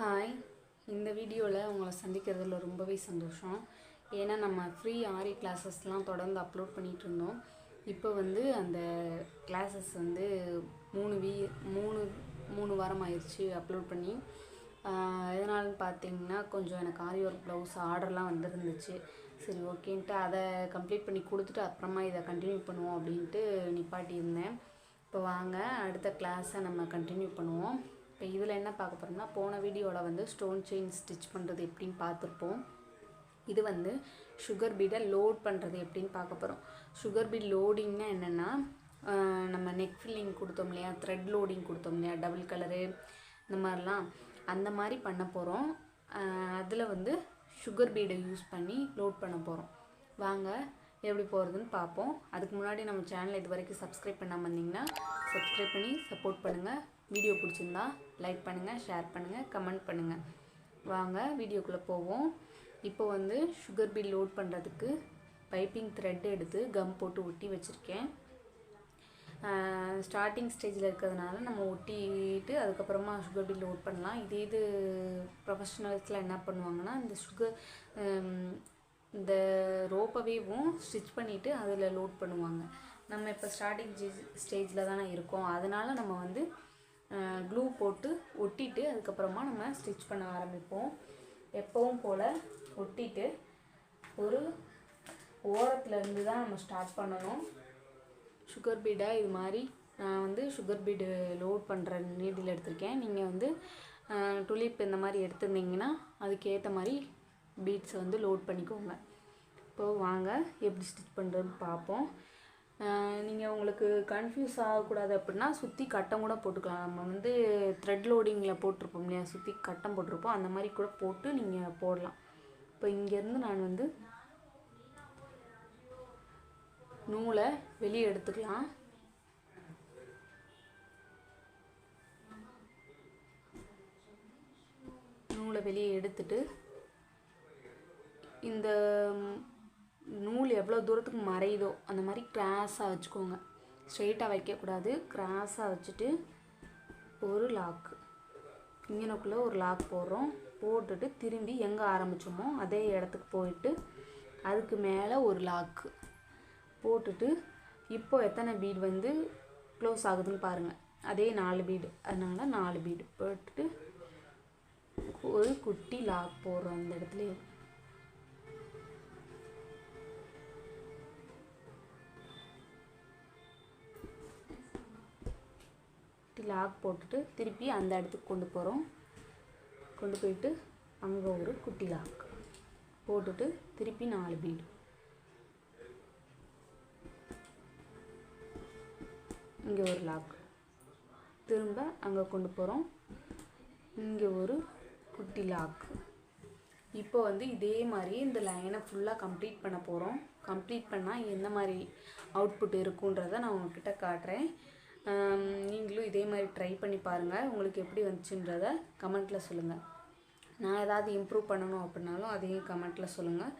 Hi இந்த வீடியோவில் உங்களை சந்திக்கிறதுல ரொம்பவே சந்தோஷம். ஏன்னா நம்ம ஃப்ரீ ஆரி கிளாஸஸ்லாம் தொடர்ந்து அப்லோட் பண்ணிகிட்டு இருந்தோம். இப்போ வந்து அந்த கிளாஸஸ் வந்து மூணு வீ மூணு மூணு வாரம் ஆயிடுச்சு அப்லோட் பண்ணி. எதனாலன்னு பார்த்தீங்கன்னா கொஞ்சம் எனக்கு ஆரி ஒர்க் ப்ளவுஸ் ஆர்டர்லாம் வந்துருந்துச்சு. சரி ஓகேன்ட்டு அதை கம்ப்ளீட் பண்ணி கொடுத்துட்டு அப்புறமா இதை கண்டினியூ பண்ணுவோம் அப்படின்ட்டு நிப்பாட்டியிருந்தேன். இப்போ வாங்க அடுத்த கிளாஸை நம்ம கண்டினியூ பண்ணுவோம். இப்போ இதில் என்ன பார்க்க போகிறோம்னா போன வீடியோவில் வந்து ஸ்டோன் செயின் ஸ்டிச் பண்ணுறது எப்படின்னு பார்த்துருப்போம். இது வந்து சுகர் பீடை லோட் பண்ணுறது எப்படின்னு பார்க்க போகிறோம் சுகர் பீட் லோடிங்னா என்னென்னா நம்ம நெக் ஃபில்லிங் கொடுத்தோம் இல்லையா த்ரெட் லோடிங் கொடுத்தோம் இல்லையா டபுள் கலரு இந்த மாதிரிலாம். அந்த மாதிரி பண்ண போகிறோம் அதில் வந்து சுகர் பீடை யூஸ் பண்ணி லோட் பண்ண போகிறோம் வாங்க எப்படி போகிறதுன்னு பார்ப்போம். அதுக்கு முன்னாடி நம்ம சேனலை இது வரைக்கும் சப்ஸ்கிரைப் பண்ணாமல் இருந்தீங்கன்னா சப்ஸ்கிரைப் பண்ணி சப்போர்ட் பண்ணுங்கள் வீடியோ பிடிச்சிருந்தா லைக் பண்ணுங்கள் ஷேர் பண்ணுங்கள் கமெண்ட் பண்ணுங்கள் வாங்க வீடியோக்குள்ளே போவோம். இப்போ வந்து சுகர் பில் லோட் பண்ணுறதுக்கு பைப்பிங் த்ரெட் எடுத்து கம் போட்டு ஒட்டி வச்சுருக்கேன். ஸ்டார்டிங் ஸ்டேஜில் இருக்கிறதுனால நம்ம ஒட்டிட்டு அதுக்கப்புறமா சுகர் பில் லோட் பண்ணலாம். இதே இது ப்ரொஃபஷ்னல்ஸில் என்ன பண்ணுவாங்கன்னா இந்த சுகர் இந்த ரோப்பவேவும் ஸ்டிச் பண்ணிவிட்டு அதில் லோட் பண்ணுவாங்க. நம்ம இப்போ ஸ்டார்டிங் ஸ்டேஜில் தானே இருக்கோம். அதனால் நம்ம வந்து க்ளூ போட்டு ஒட்டிட்டு அதுக்கப்புறமா நம்ம ஸ்டிச் பண்ண ஆரம்பிப்போம். எப்பவும் போல் ஒட்டிட்டு ஒரு ஓரத்துலேருந்து தான் நம்ம ஸ்டார்ட் பண்ணணும். சுகர் பீடை இது மாதிரி நான் வந்து சுகர் பீடு லோட் பண்ணுற நீடில் எடுத்திருக்கேன். நீங்கள் வந்து டுலிப் இந்த மாதிரி எடுத்திருந்தீங்கன்னா அதுக்கேற்ற மாதிரி பீட்ஸை வந்து லோட் பண்ணிக்கோங்க. இப்போது வாங்க எப்படி ஸ்டிச் பண்ணுறதுன்னு பார்ப்போம். நீங்கள் உங்களுக்கு கன்ஃபியூஸ் ஆகக்கூடாது அப்படின்னா சுற்றி கட்டம் கூட போட்டுக்கலாம். நம்ம வந்து த்ரெட் லோடிங்கில் போட்டிருப்போம் இல்லையா? சுற்றி கட்டம் போட்டிருப்போம். அந்த மாதிரி கூட போட்டு நீங்கள் போடலாம். இப்போ இங்கேருந்து நான் வந்து நூலை வெளியே எடுத்துக்கலாம். நூலை வெளியே எடுத்துட்டு இந்த நூல் எவ்வளோ தூரத்துக்கு மறையுதோ அந்த மாதிரி கிராஸாக வச்சுக்கோங்க. ஸ்ட்ரெயிட்டாக வைக்கக்கூடாது. கிராஸாக வச்சுட்டு ஒரு லாக்கு இங்கனக்குள்ளே ஒரு லாக் போடுறோம். போட்டுட்டு திரும்பி எங்கே ஆரம்பித்தோமோ அதே இடத்துக்கு போயிட்டு அதுக்கு மேலே ஒரு லாக்கு போட்டுட்டு இப்போ எத்தனை பீடு வந்து க்ளோஸ் ஆகுதுன்னு பாருங்கள் அதே நாலு பீடு அதனால் நாலு பீடு போட்டுட்டு ஒரு குட்டி லாக் போடுறோம் அந்த இடத்துலையே. லாக் போட்டுட்டு திருப்பி அந்த இடத்துக்கு கொண்டு போகிறோம் கொண்டு போயிட்டு அங்கே ஒரு குட்டி லாக். போட்டுட்டு திருப்பி நாலு பீடு இங்கே ஒரு லாக். திரும்ப அங்கே கொண்டு போகிறோம் இங்கே ஒரு குட்டி லாக். இப்போ வந்து இதே மாதிரி இந்த லைனை ஃபுல்லாக கம்ப்ளீட் பண்ண போகிறோம் கம்ப்ளீட் பண்ணால் எந்த மாதிரி அவுட்புட் இருக்குன்றத நான் உங்ககிட்ட காட்டுறேன். நீங்களும் இதே மாதிரி ட்ரை பண்ணி பாருங்கள் உங்களுக்கு எப்படி வந்துச்சுன்றத கமெண்ட்டில் சொல்லுங்கள் நான் ஏதாவது இம்ப்ரூவ் பண்ணணும் அப்படின்னாலும் அதையும் கமெண்ட்டில் சொல்லுங்கள்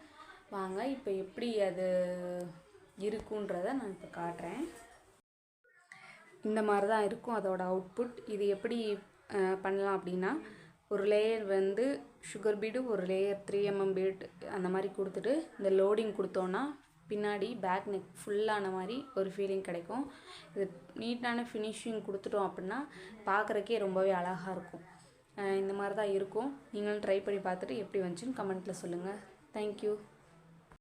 வாங்க இப்போ எப்படி அது இருக்குன்றத நான் இப்போ காட்டுறேன். இந்த மாதிரி தான் இருக்கும் அதோட அவுட்புட் இது எப்படி பண்ணலாம் அப்படின்னா ஒரு லேயர் வந்து சுகர் பீடு ஒரு லேயர் த்ரீ எம்எம் பீட் அந்த மாதிரி கொடுத்துட்டு இந்த லோடிங் கொடுத்தோன்னா பின்னாடி பேக் நெக் ஃபுல்லான மாதிரி ஒரு ஃபீலிங் கிடைக்கும். இது நீட்டான ஃபினிஷிங் கொடுத்துட்டோம் அப்படின்னா பார்க்குறக்கே ரொம்பவே அழகாக இருக்கும். இந்த மாதிரி தான் இருக்கும். நீங்களும் ட்ரை பண்ணி பார்த்துட்டு எப்படி வந்துச்சுன்னு கமெண்ட்டில் சொல்லுங்கள் தேங்க்யூ